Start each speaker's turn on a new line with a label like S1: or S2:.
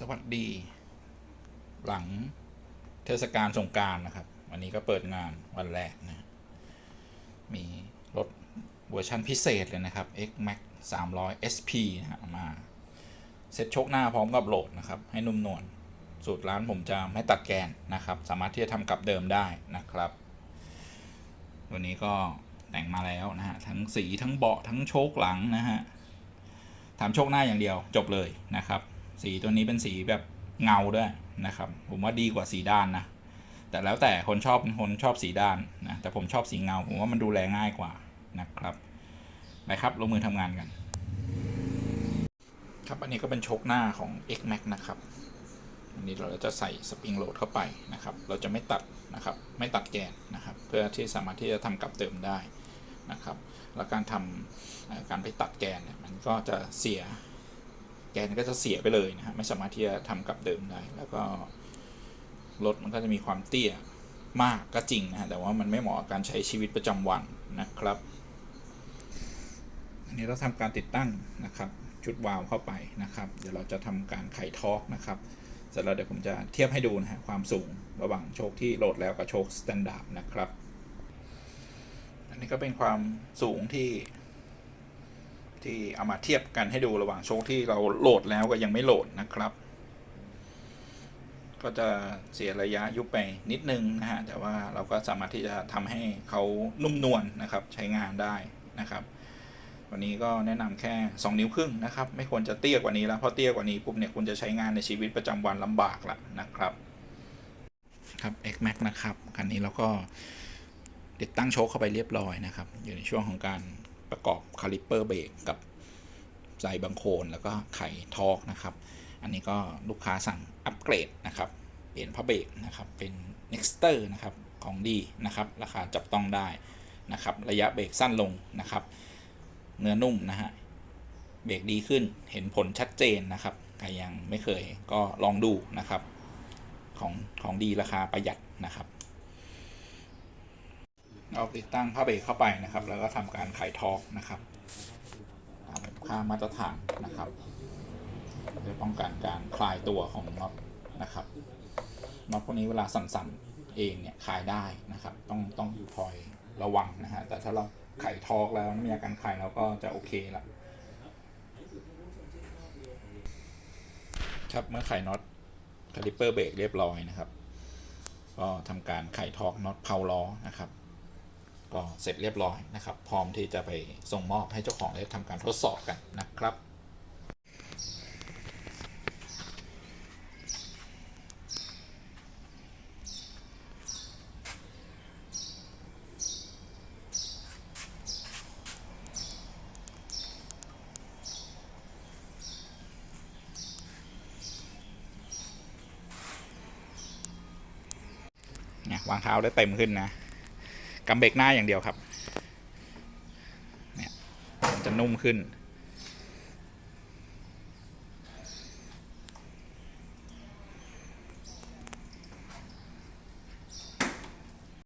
S1: สวัสดี หลังเทศกาลสงการนะครับ วันนี้ก็เปิดงานวันแรกนะ มีรถเวอร์ชันพิเศษเลยนะครับ X Max 300 SP นะฮะมา เซ็ตโชคหน้าพร้อมกับโหลดนะครับ ให้นุ่มนวลสูตรร้านผมจะไม่ตัดแกนนะครับ สามารถที่จะทำกลับเดิมได้นะครับ วันนี้ก็แต่งมาแล้วนะฮะ ทั้งสีทั้งเบาะทั้งโชคหลังนะฮะทำโชคหน้าอย่างเดียวจบเลยนะครับ สีตัวนี้เป็นสีแบบเงาด้วยนะครับ ผมว่าดีกว่าสีด้านนะ แต่แล้วแต่คนชอบคนชอบสีด้านนะ แต่ผมชอบสีเงา ผมว่ามันดูแลง่ายกว่านะครับ ไปครับลงมือทำงานกัน ครับอันนี้ก็เป็นชคหน้าของ X Max นะครับอันนี้เราจะใส่สปริงโหลดเข้าไปนะครับ เราจะไม่ตัดนะครับ ไม่ตัดแกนนะครับ เพื่อที่สามารถที่จะทำกลับเดิมได้นะครับ แล้วการทำการไปตัดแกนเนี่ยมันก็จะเสีย แกนก็จะเสียไปเลยนะฮะไม่สามารถที่จะทำกลับเดิมได้ แล้วก็รถมันก็จะมีความเตี้ยมากก็จริงนะฮะแต่ว่ามันไม่เหมาะกับการใช้ชีวิตประจำวันนะครับ อันนี้เราทำการติดตั้งนะครับ ชุดวาล์วเข้าไปนะครับ เดี๋ยวเราจะทำการไขทอร์กนะครับเสร็จแล้วเดี๋ยวผมจะเทียบให้ดูนะฮะความสูงระหว่างโชคที่โหลดแล้วกับโชคสแตนดาร์ดนะครับ อันนี้ก็เป็นความสูงที่ ที่เอามาเทียบกันให้ดูระหว่างโชคที่เราโหลดแล้วก็ยังไม่โหลดนะครับ ก็จะเสียระยะยุบไปนิดนึงนะฮะแต่ว่าเราก็สามารถที่จะทำให้เขานุ่มนวลนะครับ ใช้งานได้นะครับ วันนี้ก็แนะนำแค่ 2 นิ้วครึ่งนะครับ ไม่ควรจะเตี้ยกว่านี้แล้วเพราะเตี้ยกว่านี้ปุ๊บเนี่ยคุณจะใช้งานในชีวิตประจำวันลำบากละนะครับครับ X Max นะครับคันนี้เราก็ติดตั้งโชคเข้าไปเรียบร้อยนะครับ อยู่ในช่วงของการ กอบคาลิปเปอร์เบรกกับใส่บังโคนแล้วก็ไขทอกนะครับ อันนี้ก็ลูกค้าสั่งอัปเกรดนะครับ เปลี่ยนพระเบรกนะครับเป็น Nexter นะครับของดีนะครับราคาจับต้องได้นะครับระยะเบรกสั้นลงนะครับ เนื้อนุ่มนะฮะเบรกดีขึ้นเห็นผลชัดเจนนะครับใครยังไม่เคยก็ลองดูนะครับ ของของดีราคาประหยัดนะครับ เอาติดตั้งผ้าเบรกเข้าไปนะครับ แล้วก็ทำการไขทอกนะครับตามค่ามาตรฐานนะครับเพื่อป้องกันการคลายตัวของน็อตนะครับน็อตพวกนี้เวลาสั่นๆเองเนี่ยคลายได้นะครับ ต้องต้องคอยระวังนะฮะแต่ถ้าเราไขทอกแล้วไม่มีอาการคลายแล้วก็จะโอเคละครับเมื่อไขน็อตคาลิปเปอร์เบรกเรียบร้อยนะครับ ก็ทำการไขทอกน็อตเพาล้อนะครับ ก็เสร็จเรียบร้อยนะครับ พร้อมที่จะไปส่งมอบให้เจ้าของได้ทำการทดสอบกันนะครับเนี่ยวางเท้าได้เต็มขึ้นนะ กำเบรกหน้าอย่างเดียวครับเนี่ยมันจะนุ่มขึ้น